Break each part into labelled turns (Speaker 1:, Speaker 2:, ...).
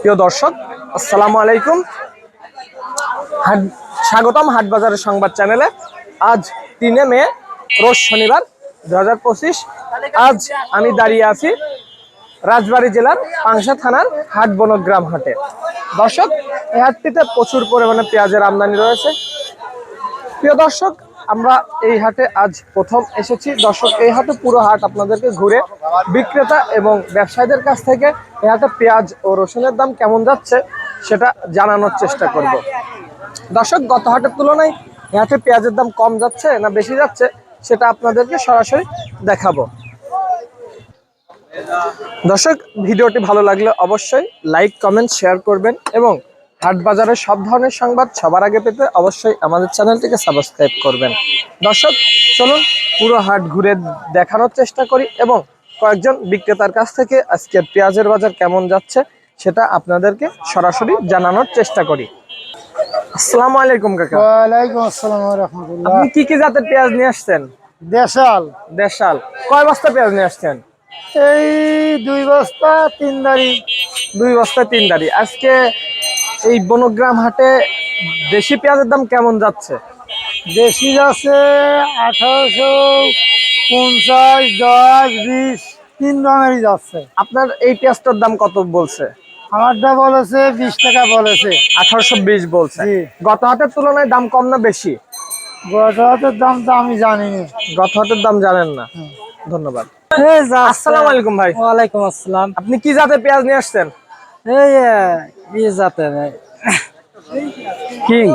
Speaker 1: প্রিয় দর্শক, আসসালামু আলাইকুম। হাট স্বাগতম হাট বাজারের সংবাদ চ্যানেলে। আজ তিনে মে, রোজ শনিবার দু হাজার পঁচিশ। আজ আমি দাঁড়িয়ে আছি রাজবাড়ী জেলার পাংশা থানার হাট বনগ্রাম হাটে। দর্শক, এই হাটটিতে প্রচুর পরিমাণে পেঁয়াজের আমদানি রয়েছে। প্রিয় দর্শক আমরা এই হাটে আজ প্রথম এসেছি। দর্শক, এই হাটে পুরো হাট আপনাদেরকে ঘুরে বিক্রেতা এবং ব্যবসায়ীদের কাছ থেকে এই হাটে পেঁয়াজ ও রসুনের দাম কেমন যাচ্ছে সেটা জানানোর চেষ্টা করব। দর্শক, গত হাটের তুলনায় এই হাটে পেঁয়াজের দাম কম যাচ্ছে না বেশি যাচ্ছে সেটা আপনাদেরকে সরাসরি দেখাবো। দর্শক, ভিডিওটি ভালো লাগলে অবশ্যই লাইক, কমেন্ট, শেয়ার করবেন এবং হাট বাজারের সব ধরনের সংবাদ সবার আগে পেতে অবশ্যই আমাদের চ্যানেলটিকে সাবস্ক্রাইব করবেন। দর্শক চলুন পুরো হাট ঘুরে দেখানোর চেষ্টা করি এবং কয়েকজন বিক্রেতার কাছ থেকে আজকে পেঁয়াজের বাজার কেমন যাচ্ছে সেটা আপনাদেরকে সরাসরি জানানোর চেষ্টা করি। আসসালামু আলাইকুম কাকা।
Speaker 2: ওয়ালাইকুম আসসালাম রহমতুল্লাহ।
Speaker 1: আপনি কি কি জাতের পেঁয়াজ নিয়ে আসছেন?
Speaker 2: দেশাল।
Speaker 1: দেশাল। কয় বস্তা পেঁয়াজ নিয়ে আসছেন?
Speaker 2: এই দুই বস্তা তিন দাড়ি।
Speaker 1: দুই বস্তা তিন দাঁড়ি। আজকে এই বনগ্রাম হাটে দেশি পেঁয়াজের দাম কেমন যাচ্ছে?
Speaker 2: দেশি যাচ্ছে আঠারোশো পঞ্চাশ দশ বিশ তিন রঙেরই যাচ্ছে।
Speaker 1: আপনার এই পেঁয়াজটার দাম কত বলছে?
Speaker 2: আমারটা বলেছে বিশ টাকা বলেছে।
Speaker 1: আঠারোশো বিশ বলছে। গত হাটের তুলনায় দাম কম না বেশি?
Speaker 2: গোটাতের দাম তো আমি জানি
Speaker 1: গত হাটের দাম জানেন না। ধন্যবাদ। আসসালামু আলাইকুম ভাই।
Speaker 2: ওয়ালাইকুম আসসালাম।
Speaker 1: আপনি কি জাতের পেঁয়াজ নিয়ে আসছেন?
Speaker 2: এই
Speaker 1: কিং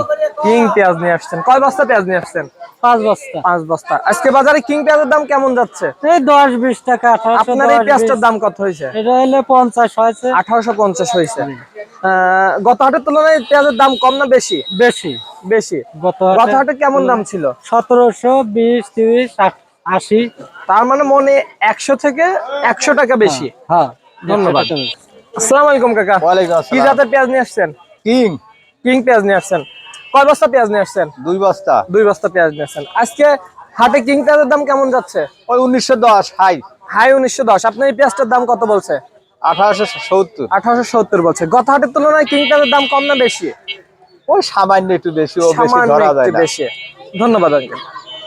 Speaker 1: কিং পেঁয়াজ নিয়ে আসছেন। কয় বস্তা পেঁয়াজ নিয়ে আসছেন?
Speaker 2: পাঁচ বস্তা।
Speaker 1: পাঁচ বস্তা। আজকে বাজারে কিং পেঁয়াজের দাম কেমন যাচ্ছে?
Speaker 2: এই দশ বিশ টাকা আঠারোশো
Speaker 1: আপনার এই পেঁয়াজটার দাম কত হয়েছে?
Speaker 2: এটা হলে পঞ্চাশ হয়েছে।
Speaker 1: আঠারোশো পঞ্চাশ হয়েছে। আহ, গত হাটের তুলনায় পেঁয়াজের দাম কম না বেশি?
Speaker 2: বেশি।
Speaker 1: বেশি।
Speaker 2: গত
Speaker 1: হাটে কেমন দাম ছিল?
Speaker 2: সতেরোশো বিশ তিরিশ আশি।
Speaker 1: তার মানে মনে একশো থেকে একশো টাকা বেশি।
Speaker 2: হ্যাঁ
Speaker 1: ধন্যবাদ। আসসালামু আলাইকুম কাকা।
Speaker 3: ওয়ালাইকুম
Speaker 1: কি জাতের পেঁয়াজ নিয়ে আসছেন?
Speaker 3: কিং।
Speaker 1: কিং পেঁয়াজ নিয়ে আসছেন। কয় বস্তা পেঁয়াজ নিয়ে আসছেন?
Speaker 3: দুই বস্তা।
Speaker 1: দুই বস্তা পেঁয়াজ নিয়ে আসছেন। আজকে হাটে কিং পেঁয়াজের দাম কেমন যাচ্ছে?
Speaker 3: ওই উনিশশো দশ হাই।
Speaker 1: হাই উনিশশো দশ। আপনার এই পেঁয়াজটার দাম কত বলছে?
Speaker 3: আঠারোশো সত্তর।
Speaker 1: আঠারোশো সত্তর বলছে। গত হাটের তুলনায় কিং পেঁয়াজের দাম কম না বেশি?
Speaker 3: ওই সামান্য একটু বেশি ও বেশি ধরা যায়
Speaker 1: একটু
Speaker 3: না।
Speaker 1: বেশি। ধন্যবাদ আঙ্কেল।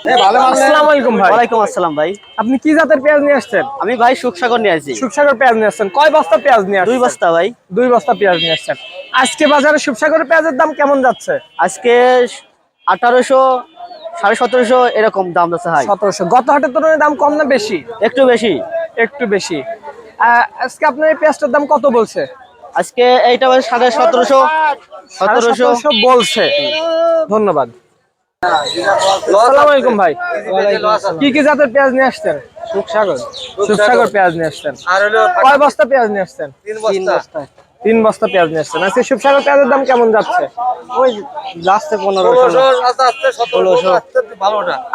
Speaker 1: আসসালামু আলাইকুম ভাই।
Speaker 4: ওয়ালাইকুম আসসালাম ভাই।
Speaker 1: আপনি কি জাতের পেঁয়াজ নিয়ে আসছেন?
Speaker 4: আমি ভাই সুখসাগর নিয়ে আসছি।
Speaker 1: সুখসাগর পেঁয়াজ নিয়ে আসছেন। কয় বস্তা পেঁয়াজ নিয়ে
Speaker 4: দুই বস্তা ভাই।
Speaker 1: দুই বস্তা পেঁয়াজ নিয়ে আসছেন। আজকে বাজারে সুখসাগরের পেঁয়াজের দাম কেমন যাচ্ছে?
Speaker 4: আজকে আঠারোশো সাড়ে সতেরোশো এরকম দাম আছে ভাই।
Speaker 1: সতেরোশো। গত হাটের তুলনায় দাম কম না বেশি?
Speaker 4: একটু বেশি।
Speaker 1: একটু বেশি। আজকে আপনার এই পেঁয়াজটার দাম কত বলছে?
Speaker 4: আজকে এইটা ভাই সাড়ে সতেরোশো। সতেরোশো
Speaker 1: বলছে। ধন্যবাদ। আসসালামু আলাইকুম ভাই। কি কি জাতের পেঁয়াজ নিয়ে আসছেন? সুখসাগর। সুখসাগর। পেঁয়াজ নিয়ে আসছেন। কয় বস্তা পেঁয়াজ নিয়ে আসছেন? তিন বস্তা। পেঁয়াজ নিয়ে আসছেন। আজকে সুখসাগর পেঁয়াজের দাম কেমন যাচ্ছে?
Speaker 4: ওই যাচ্ছে পনেরো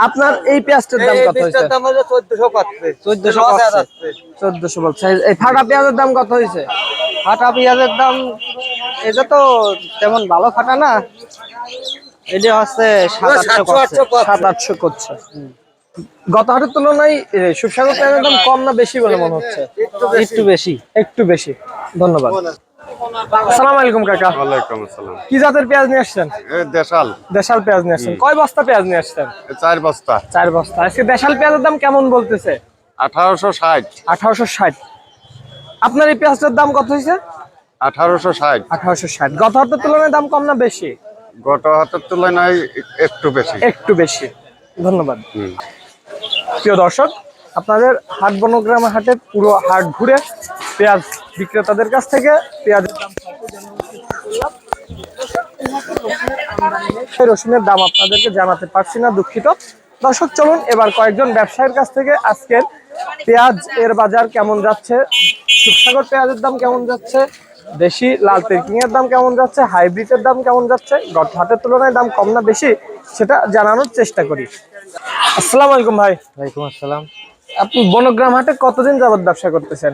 Speaker 1: আপনার এই পেঁয়াজটার দাম কত হয়েছে?
Speaker 4: চোদ্দশো
Speaker 1: চোদ্দশো বলছে। এই ফাটা পেঁয়াজের দাম কত হয়েছে?
Speaker 4: ফাটা পেঁয়াজের দাম এটা তো তেমন ভালো ফাটা না। এটা হচ্ছে সাত আটশো করছে।
Speaker 1: গত হাটের তুলনায় পেঁয়াজের দাম কম না বেশি বলে মনে হচ্ছে?
Speaker 4: একটু বেশি।
Speaker 1: একটু বেশি। ধন্যবাদ। আসসালামু আলাইকুম কাকা।
Speaker 5: ওয়ালাইকুম আসসালাম।
Speaker 1: কি জাতের পেঁয়াজ নিয়ে আসছেন?
Speaker 5: দেশাল।
Speaker 1: দেশাল পেঁয়াজ নিয়ে আসছেন। কয় বস্তা পেঁয়াজ নিয়ে আসছেন?
Speaker 5: চার বস্তা।
Speaker 1: চার বস্তা। আজকে দেশাল পেঁয়াজের দাম কেমন বলতেছে?
Speaker 5: আঠারোশো ষাট।
Speaker 1: আঠারোশো ষাট। আপনার এই পেঁয়াজটার দাম কত হয়েছে?
Speaker 5: আঠারোশো ষাট।
Speaker 1: আঠারোশো ষাট। গত হাটের তুলনায় দাম কম না বেশি?
Speaker 5: গত হাতের তুলনায় একটু বেশি।
Speaker 1: একটু বেশি। ধন্যবাদ। প্রিয় দর্শক আপনাদের হাট বনগ্রাম হাটে পুরো হাট ঘুরে পেঁয়াজ বিক্রেতাদের কাছ থেকে পেঁয়াজের দাম রসুনের দাম আপনাদেরকে জানাতে পারছি না দুঃখিত। দর্শক চলুন এবার কয়েকজন ব্যবসায়ীর কাছ থেকে আজকের পেঁয়াজ এর বাজার কেমন যাচ্ছে সুখসাগর পেঁয়াজের দাম কেমন যাচ্ছে দেশি লাল পেকিং এর দাম কেমন যাচ্ছে? হাইব্রিডের দাম কেমন যাচ্ছে? গট হাটের তুলনায় দাম কম না বেশি? সেটা জানানোর চেষ্টা করি। আসসালামু আলাইকুম ভাই।
Speaker 2: ওয়ালাইকুম আসসালাম।
Speaker 1: আপনি বনগ্রাম হাটে কতদিন যাবত ব্যবসা করতেছেন?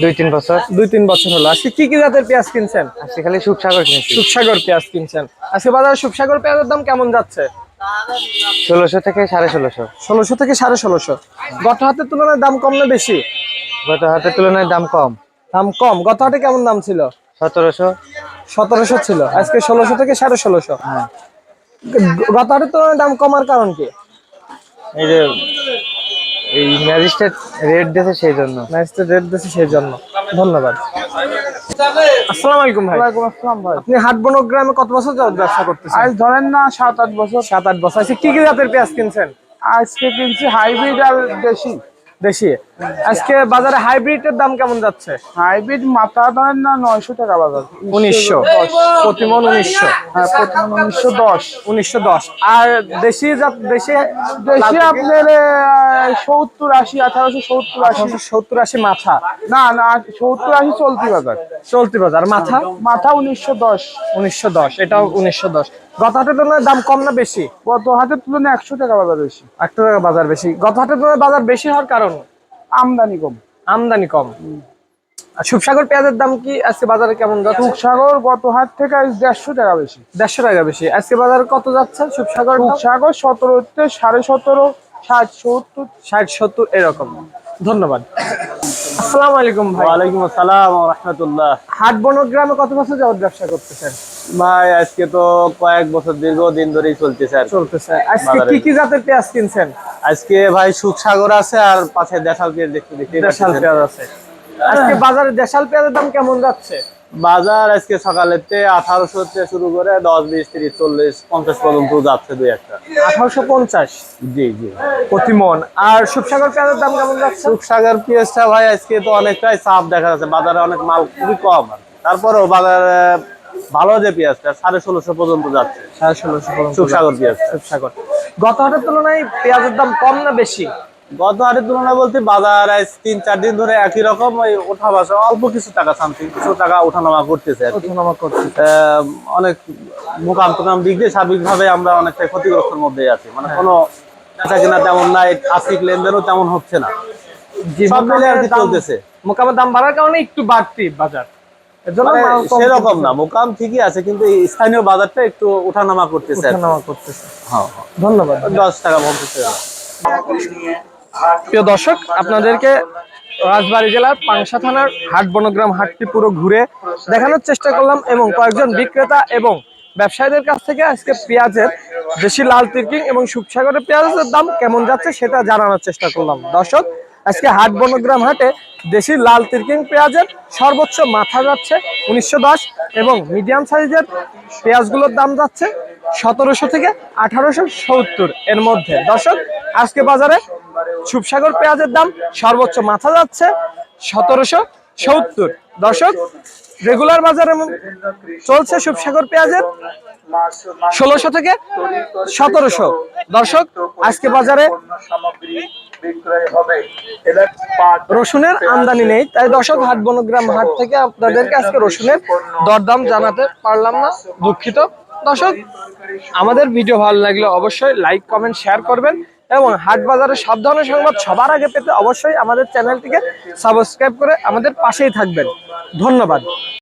Speaker 2: দুই তিন বছর।
Speaker 1: দুই তিন বছর হলো। আজকে কি কি জাতের পেঁয়াজ কিনছেন?
Speaker 2: আজকে খালি সুখসাগর কিনেছি।
Speaker 1: সুখসাগর পেঁয়াজ কিনছেন। আজকে বাজারে সুখসাগর পেঁয়াজের দাম কেমন যাচ্ছে?
Speaker 2: ষোলোশো থেকে সাড়ে ষোলোশো।
Speaker 1: ষোলোশো থেকে সাড়ে ষোলোশো। গত হাতের তুলনায় দাম কম না বেশি?
Speaker 2: গত হাতের তুলনায় দাম কম।
Speaker 1: দাম কম। গত হাটে কেমন দাম ছিল?
Speaker 2: সতেরোশো।
Speaker 1: সতেরোশো ছিল। আজকে ষোলোশো থেকে সাড়ে ষোলোশো। গ- গত হাটের তুলনায় দাম কমার কারণ কি?
Speaker 2: এই যে এই ম্যাজিস্ট্রেট রেট দিয়েছে সেই জন্য।
Speaker 1: ম্যাচটা রেট দিয়েছে সেই জন্য। ধন্যবাদ। আসসালামু আলাইকুম ভাই।
Speaker 3: আসসালাম ভাই।
Speaker 1: আপনি হাট বনগ্রামে কত বছর যাবত ব্যবসা করতেছেন?
Speaker 3: আজ ধরেন না সাত আট বছর।
Speaker 1: সাত আট বছর। আজকে কি কি জাতের পেঁয়াজ কিনছেন?
Speaker 3: আজকে কিনছি হাইব্রিড আর দেশি।
Speaker 1: দেশি। আজকে বাজারে হাইব্রিডের দাম কেমন যাচ্ছে?
Speaker 3: হাইব্রিড মাথা ধরেন না নয়শো টাকা বাজার।
Speaker 1: উনিশশো। প্রতিমন উনিশশো।
Speaker 3: হ্যাঁ প্রথম উনিশশো দশ।
Speaker 1: উনিশশো দশ। আর দেশি জাত দেশি
Speaker 3: দেশি আপনার সত্তর আশি আঠারোশো সত্তর আশি।
Speaker 1: সত্তর আশি মাথা।
Speaker 3: না না সত্তর আশি চলতি বাজার।
Speaker 1: চলতি বাজার। মাথা?
Speaker 3: মাথা উনিশশো দশ।
Speaker 1: উনিশশো দশ। এটাও উনিশশো দশ। গত হাটের তুলনায় দাম কম না বেশি?
Speaker 3: গত হাটের তুলনায় একশো টাকা বাজার বেশি।
Speaker 1: একশো টাকা বাজার বেশি। গত হাটের তুলনায় বাজার বেশি হওয়ার কারণ?
Speaker 3: আমদানি কম।
Speaker 1: আমদানি কম। আর সুপসাগর পেঁয়াজের দাম কি আজকে বাজারে কেমন যাচ্ছে?
Speaker 3: সাগর গত হাট থেকে আজ দেড়শো টাকা বেশি।
Speaker 1: দেড়শো টাকা বেশি। আজকে বাজারে কত যাচ্ছে সুপসাগর
Speaker 3: সাগর সতেরোতে সাড়ে সতেরো ষাট সত্তর।
Speaker 1: ষাট সত্তর এরকম। ধন্যবাদ। আসসালামু আলাইকুম ভাই।
Speaker 3: ওয়ালাইকুম আসসালাম রহমতুল্লাহ।
Speaker 1: হাট বনগ্রামে কত বছর যাবত ব্যবসা করতেছেন?
Speaker 3: ভাই আজকে তো কয়েক বছর দীর্ঘ দিন ধরেই চলতেছে আর
Speaker 1: চলতেছে। আজকে কি কি জাতের পেঁয়াজ কিনছেন?
Speaker 3: আজকে ভাই সুখসাগর আছে আর পাশে দেশাল পেঁয়াজ দেখতে দেখতে
Speaker 1: দেশাল পেঁয়াজ আছে। আজকে বাজারে দেশাল পেঁয়াজের দাম কেমন যাচ্ছে?
Speaker 3: বাজার আজকে সকালেতে আঠারোশো থেকে শুরু করে দশ বিশ তিরিশ চল্লিশ পঞ্চাশ পর্যন্ত যাচ্ছে দুই একটা।
Speaker 1: আঠারোশো পঞ্চাশ?
Speaker 3: জি জি।
Speaker 1: প্রতি মন আর সুপসাগর পেঁয়াজের দাম কেমন যাচ্ছে?
Speaker 3: সুখসাগর পেঁয়াজটা ভাই আজকে তো অনেকটাই চাপ দেখা যাচ্ছে। বাজারে অনেক মাল খুবই কম। তারপরেও বাজারে ভালো যে পেঁয়াজটা সাড়ে ষোলোশো পর্যন্ত যাচ্ছে।
Speaker 1: সাড়ে ষোলোশো পর্যন্ত
Speaker 3: সুখসাগর পেঁয়াজ।
Speaker 1: সুপসাগর। গত হাটের তুলনায় পেঁয়াজের দাম কম না বেশি?
Speaker 3: গত হাটের তুলনায় বলতে বাজার আজ তিন চার দিন ধরে একই রকম ওই ওঠা বসা অল্প কিছু টাকা সামথিং কিছু টাকা ওঠানামা করতেছে
Speaker 1: ওঠানামা করছে
Speaker 3: অনেক মোকাম টোকাম দিক দিয়ে স্বাভাবিকভাবে আমরা অনেকটা ক্ষতিগ্রস্তর মধ্যে আছি। মানে কোনো বেচা কিনা তেমন নাই আর্থিক লেনদেনও তেমন হচ্ছে না। সব মিলে আর কি চলতেছে।
Speaker 1: মোকামের দাম বাড়ার কারণে একটু বাড়তি বাজার।
Speaker 3: সেরকম না মোকাম ঠিকই আছে কিন্তু স্থানীয় বাজারটা একটু ওঠানামা করতেছে
Speaker 1: ওঠানামা করতেছে।
Speaker 3: হ্যাঁ, হ্যাঁ।
Speaker 1: ধন্যবাদ।
Speaker 3: দশ টাকা বলতেছে।
Speaker 1: প্রিয় দর্শক আপনাদেরকে রাজবাড়ী জেলার পাংশা থানার হাট বনগ্রাম হাটটি পুরো ঘুরে দেখানোর চেষ্টা করলাম এবং কয়েকজন বিক্রেতা এবং ব্যবসায়ীদের কাছ থেকে আজকে পেঁয়াজের দেশি লাল তিরকিং এবং সুপসাগরের পেঁয়াজের দাম কেমন যাচ্ছে সেটা জানানোর চেষ্টা করলাম। দর্শক আজকে হাট বনগ্রাম হাটে দেশি লাল তিরকিং পেঁয়াজের সর্বোচ্চ মাথা যাচ্ছে উনিশশো দশ এবং মিডিয়াম সাইজের পেঁয়াজগুলোর দাম যাচ্ছে সতেরোশো থেকে আঠারোশো সত্তর এর মধ্যে। দর্শক, আজকে বাজারে সুপসাগর পেঁয়াজের দাম সর্বোচ্চ মাথা যাচ্ছে সতেরোশো সত্তর। দর্শক, রেগুলার বাজারে চলছে সুপসাগর পেঁয়াজের ষোলোশো থেকে সতেরোশো। দর্শক, আজকে বাজারে রসুনের আমদানি নেই তাই দর্শক হাট বনগ্রাম হাট থেকে আপনাদেরকে আজকে রসুনের দরদাম জানাতে পারলাম না দুঃখিত। দর্শক আমাদের ভিডিও ভালো লাগলে অবশ্যই লাইক কমেন্ট শেয়ার করবেন এবং হাট বাজারের সব ধরনের সংবাদ সবার আগে পেতে অবশ্যই আমাদের চ্যানেলটিকে সাবস্ক্রাইব করে আমাদের পাশেই থাকবেন। ধন্যবাদ।